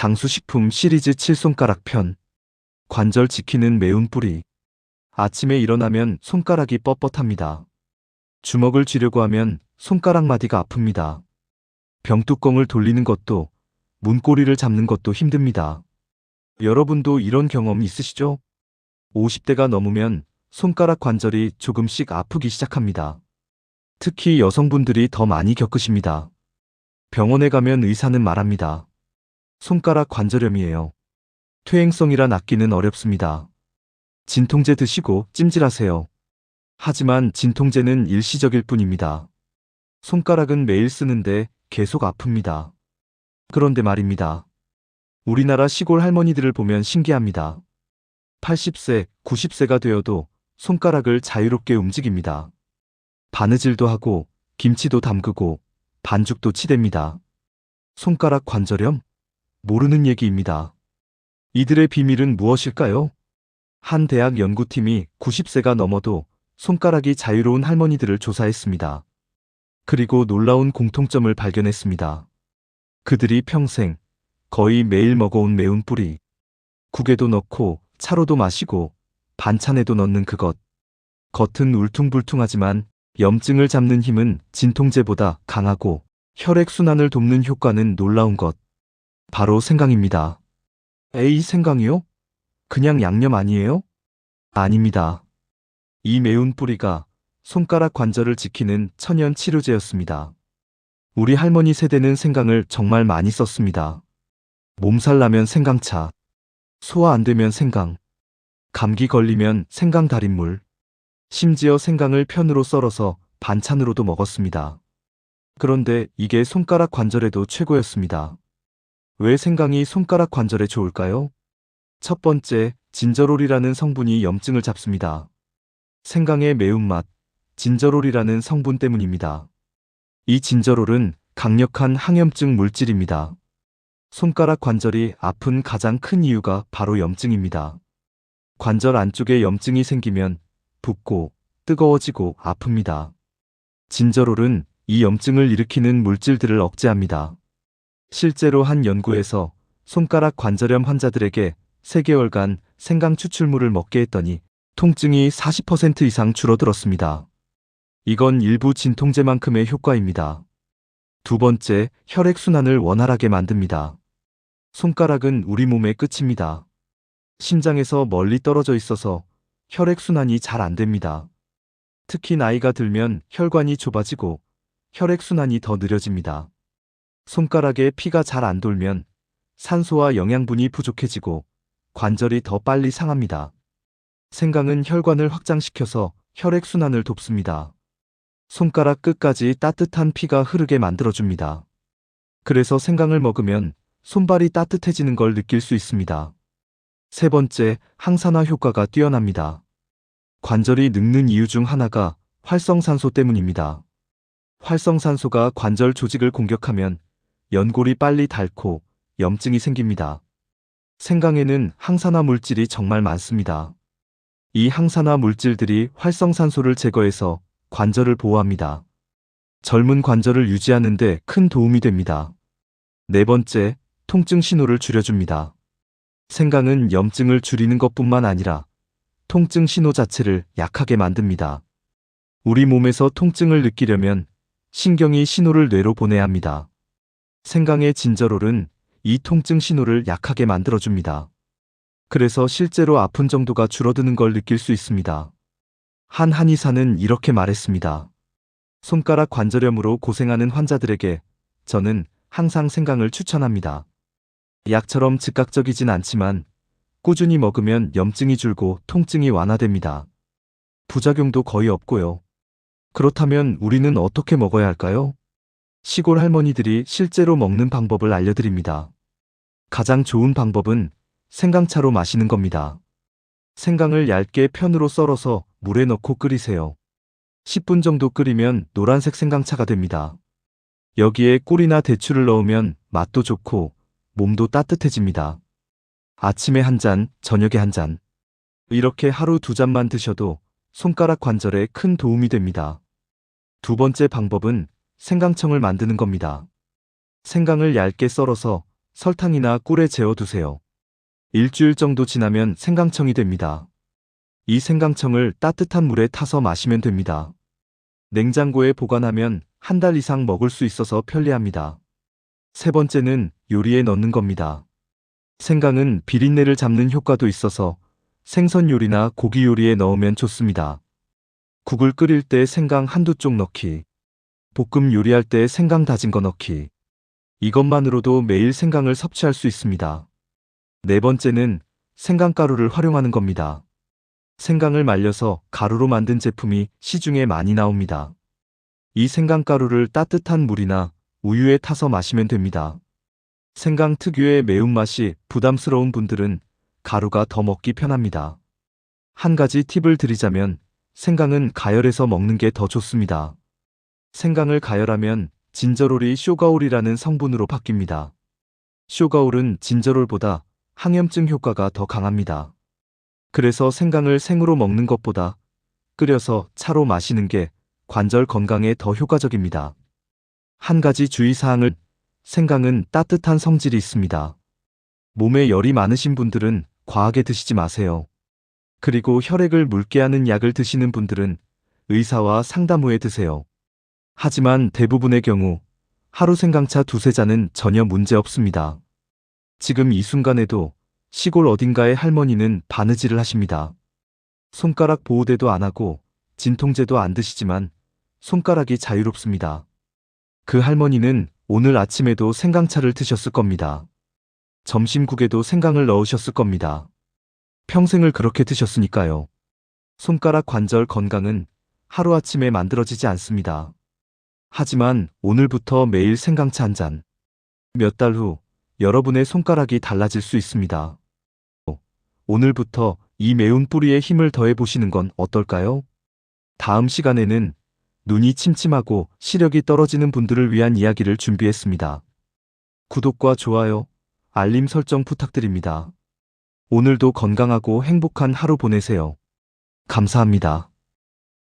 장수식품 시리즈 7손가락 편. 관절 지키는 매운 뿌리. 아침에 일어나면 손가락이 뻣뻣합니다. 주먹을 쥐려고 하면 손가락 마디가 아픕니다. 병뚜껑을 돌리는 것도 문고리를 잡는 것도 힘듭니다. 여러분도 이런 경험 있으시죠? 50대가 넘으면 손가락 관절이 조금씩 아프기 시작합니다. 특히 여성분들이 더 많이 겪으십니다. 병원에 가면 의사는 말합니다. 손가락 관절염이에요. 퇴행성이라 낫기는 어렵습니다. 진통제 드시고 찜질하세요. 하지만 진통제는 일시적일 뿐입니다. 손가락은 매일 쓰는데 계속 아픕니다. 그런데 말입니다. 우리나라 시골 할머니들을 보면 신기합니다. 80세, 90세가 되어도 손가락을 자유롭게 움직입니다. 바느질도 하고 김치도 담그고 반죽도 치댑니다. 손가락 관절염? 모르는 얘기입니다. 이들의 비밀은 무엇일까요? 한 대학 연구팀이 90세가 넘어도 손가락이 자유로운 할머니들을 조사했습니다. 그리고 놀라운 공통점을 발견했습니다. 그들이 평생 거의 매일 먹어온 매운 뿌리, 국에도 넣고 차로도 마시고 반찬에도 넣는 그것. 겉은 울퉁불퉁하지만 염증을 잡는 힘은 진통제보다 강하고 혈액순환을 돕는 효과는 놀라운 것. 바로 생강입니다. 에이, 생강이요? 그냥 양념 아니에요? 아닙니다. 이 매운 뿌리가 손가락 관절을 지키는 천연 치료제였습니다. 우리 할머니 세대는 생강을 정말 많이 썼습니다. 몸살 나면 생강차, 소화 안 되면 생강, 감기 걸리면 생강 달인물, 심지어 생강을 편으로 썰어서 반찬으로도 먹었습니다. 그런데 이게 손가락 관절에도 최고였습니다. 왜 생강이 손가락 관절에 좋을까요? 첫 번째, 진저롤이라는 성분이 염증을 잡습니다. 생강의 매운맛, 진저롤이라는 성분 때문입니다. 이 진저롤은 강력한 항염증 물질입니다. 손가락 관절이 아픈 가장 큰 이유가 바로 염증입니다. 관절 안쪽에 염증이 생기면 붓고 뜨거워지고 아픕니다. 진저롤은 이 염증을 일으키는 물질들을 억제합니다. 실제로 한 연구에서 손가락 관절염 환자들에게 3개월간 생강 추출물을 먹게 했더니 통증이 40% 이상 줄어들었습니다. 이건 일부 진통제만큼의 효과입니다. 두 번째, 혈액순환을 원활하게 만듭니다. 손가락은 우리 몸의 끝입니다. 심장에서 멀리 떨어져 있어서 혈액순환이 잘 안 됩니다. 특히 나이가 들면 혈관이 좁아지고 혈액순환이 더 느려집니다. 손가락에 피가 잘 안 돌면 산소와 영양분이 부족해지고 관절이 더 빨리 상합니다. 생강은 혈관을 확장시켜서 혈액순환을 돕습니다. 손가락 끝까지 따뜻한 피가 흐르게 만들어줍니다. 그래서 생강을 먹으면 손발이 따뜻해지는 걸 느낄 수 있습니다. 세 번째, 항산화 효과가 뛰어납니다. 관절이 늙는 이유 중 하나가 활성산소 때문입니다. 활성산소가 관절 조직을 공격하면 연골이 빨리 닳고 염증이 생깁니다. 생강에는 항산화 물질이 정말 많습니다. 이 항산화 물질들이 활성산소를 제거해서 관절을 보호합니다. 젊은 관절을 유지하는데 큰 도움이 됩니다. 네 번째, 통증 신호를 줄여줍니다. 생강은 염증을 줄이는 것뿐만 아니라 통증 신호 자체를 약하게 만듭니다. 우리 몸에서 통증을 느끼려면 신경이 신호를 뇌로 보내야 합니다. 생강의 진저롤은 이 통증 신호를 약하게 만들어줍니다. 그래서 실제로 아픈 정도가 줄어드는 걸 느낄 수 있습니다. 한 한의사는 이렇게 말했습니다. 손가락 관절염으로 고생하는 환자들에게 저는 항상 생강을 추천합니다. 약처럼 즉각적이진 않지만 꾸준히 먹으면 염증이 줄고 통증이 완화됩니다. 부작용도 거의 없고요. 그렇다면 우리는 어떻게 먹어야 할까요? 시골 할머니들이 실제로 먹는 방법을 알려드립니다. 가장 좋은 방법은 생강차로 마시는 겁니다. 생강을 얇게 편으로 썰어서 물에 넣고 끓이세요. 10분 정도 끓이면 노란색 생강차가 됩니다. 여기에 꿀이나 대추를 넣으면 맛도 좋고 몸도 따뜻해집니다. 아침에 한 잔, 저녁에 한 잔. 이렇게 하루 두 잔만 드셔도 손가락 관절에 큰 도움이 됩니다. 두 번째 방법은 생강청을 만드는 겁니다. 생강을 얇게 썰어서 설탕이나 꿀에 재워두세요. 일주일 정도 지나면 생강청이 됩니다. 이 생강청을 따뜻한 물에 타서 마시면 됩니다. 냉장고에 보관하면 한 달 이상 먹을 수 있어서 편리합니다. 세 번째는 요리에 넣는 겁니다. 생강은 비린내를 잡는 효과도 있어서 생선 요리나 고기 요리에 넣으면 좋습니다. 국을 끓일 때 생강 한두 쪽 넣기. 볶음 요리할 때 생강 다진 거 넣기. 이것만으로도 매일 생강을 섭취할 수 있습니다. 네 번째는 생강가루를 활용하는 겁니다. 생강을 말려서 가루로 만든 제품이 시중에 많이 나옵니다. 이 생강가루를 따뜻한 물이나 우유에 타서 마시면 됩니다. 생강 특유의 매운맛이 부담스러운 분들은 가루가 더 먹기 편합니다. 한 가지 팁을 드리자면 생강은 가열해서 먹는 게 더 좋습니다. 생강을 가열하면 진저롤이 쇼가올이라는 성분으로 바뀝니다. 쇼가올은 진저롤보다 항염증 효과가 더 강합니다. 그래서 생강을 생으로 먹는 것보다 끓여서 차로 마시는 게 관절 건강에 더 효과적입니다. 한 가지 주의사항을 생강은 따뜻한 성질이 있습니다. 몸에 열이 많으신 분들은 과하게 드시지 마세요. 그리고 혈액을 묽게 하는 약을 드시는 분들은 의사와 상담 후에 드세요. 하지만 대부분의 경우 하루 생강차 두세 잔은 전혀 문제 없습니다. 지금 이 순간에도 시골 어딘가의 할머니는 바느질을 하십니다. 손가락 보호대도 안 하고 진통제도 안 드시지만 손가락이 자유롭습니다. 그 할머니는 오늘 아침에도 생강차를 드셨을 겁니다. 점심국에도 생강을 넣으셨을 겁니다. 평생을 그렇게 드셨으니까요. 손가락 관절 건강은 하루아침에 만들어지지 않습니다. 하지만 오늘부터 매일 생강차 한 잔. 몇 달 후 여러분의 손가락이 달라질 수 있습니다. 오늘부터 이 매운 뿌리에 힘을 더해 보시는 건 어떨까요? 다음 시간에는 눈이 침침하고 시력이 떨어지는 분들을 위한 이야기를 준비했습니다. 구독과 좋아요, 알림 설정 부탁드립니다. 오늘도 건강하고 행복한 하루 보내세요. 감사합니다.